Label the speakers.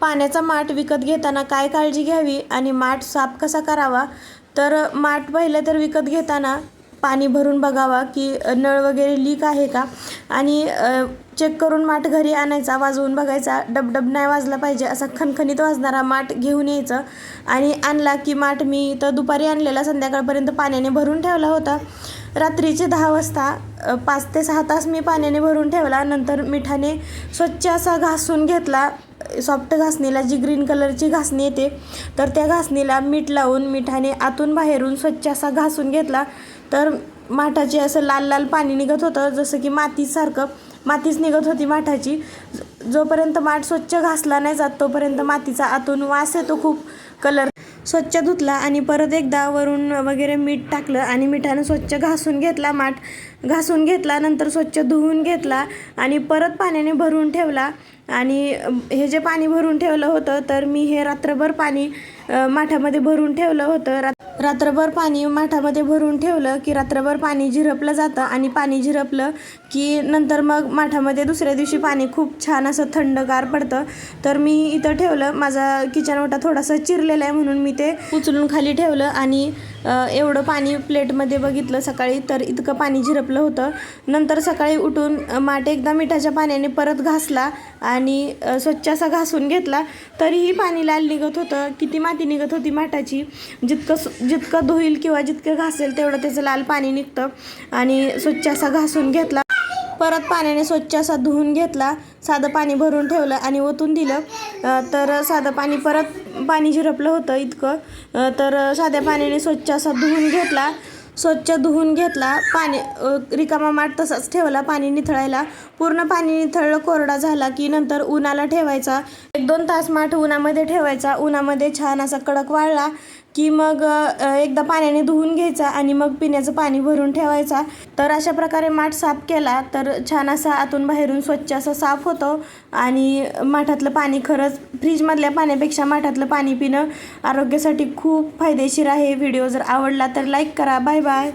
Speaker 1: पाण्याचा माठ विकत घेताना काय काळजी घ्यावी आणि माठ साफ कसा करावा? तर माठ पहिलं तर विकत घेताना पाणी भरून बघावा की नळ वगैरे लीक आहे का? आणि चेक करून माठ घरी आणायचा वाजवून बघायचा डबडब नाही वाजला पाहिजे असा खणखणीत वाजणारा माठ घेऊन यायचं. आणि आणला की माठ मी तर दुपारी आणलेला संध्याकाळपर्यंत पाण्याने भरून ठेवला होता. रात्रीचे दहा वाजता पाच ते सहा तास मी पाण्याने भरून ठेवला. नंतर मिठाने स्वच्छ असा घासून घेतला. सॉफ्ट घासणीला जी ग्रीन कलरची घासणी येते तर त्या घासणीला मीठ लावून मिठाने आतून बाहेरून स्वच्छ असा घासून घेतला. तर माठाचे असं लाल लाल पाणी निघत होतं जसं की मातीसारखं मातीच निघत होती माठाची. जोपर्यंत माठ स्वच्छ घासला नाही जात तोपर्यंत मातीचा आतून वास येतो खूप. कलर स्वच्छ धुतला आणि परत एकदा वरून वगैरे मीठ टाकलं आणि मिठानं स्वच्छ घासून घेतला माठ घासून घेतला नंतर स्वच्छ धुवून घेतला आणि परत पाण्याने भरून ठेवला. आणि हे जे पाणी भरून ठेवलं होतं तर मी हे रात्रभर पाणी माठामध्ये भरून ठेवलं होतं. रात रात्रभर पाणी माठामध्ये भरून ठेवलं की रात्रभर पाणी झिरपलं जातं आणि पाणी झिरपलं की नंतर मग माठामध्ये दुसऱ्या दिवशी पाणी खूप छान असं थंडगार पडतं. तर मी इथं ठेवलं. माझा किचन ओटा थोडासा चिरलेला आहे म्हणून मी ते उचलून खाली ठेवलं आणि एवढं पाणी प्लेटमध्ये बघितलं सकाळी तर इतकं पाणी झिरपलं होतं. नंतर सकाळी उठून माठ एकदा मिठाच्या पाण्याने परत घासला आणि स्वच्छ असा घासून घेतला. तरीही पाणी लाल निघत होतं. किती माती निघत होती माठाची? जितकं सु- जितकं धुईल किंवा जितकं घासेल तेवढं त्याचं लाल पाणी निघतं. आणि स्वच्छ असा घासून घेतला. परत पाण्याने स्वच्छ असा धुवून घेतला. साधं पाणी भरून ठेवलं आणि ओतून दिलं. तर साधं पाणी परत पाणी झिरपलं होतं इतकं. तर साध्या पाण्याने स्वच्छ असा धुवून घेतला. स्वच्छ धुवून घेतला. पाणी रिकामा माठ तसाच ठेवला पाणी निथळायला. पूर्ण पाणी निथळलं कोरडा झाला की नंतर उन्हाला ठेवायचा. एक दोन तास माठ उन्हामध्ये ठेवायचा. उन्हामध्ये छान असा कडक वाळला. की मग एकदा पाण्याने धुवून घ्यायचा आणि मग पिण्याचं पाणी भरून ठेवायचा. तर अशा प्रकारे माठ साफ केला तर छान असा आतून बाहेरून स्वच्छ असा साफ होतो आणि माठातलं पाणी खरंच फ्रीजमधल्या पाण्यापेक्षा माठातलं पाणी पिणं आरोग्यासाठी खूप फायदेशीर आहे. व्हिडिओ जर आवडला तर लाईक करा. Bye bye.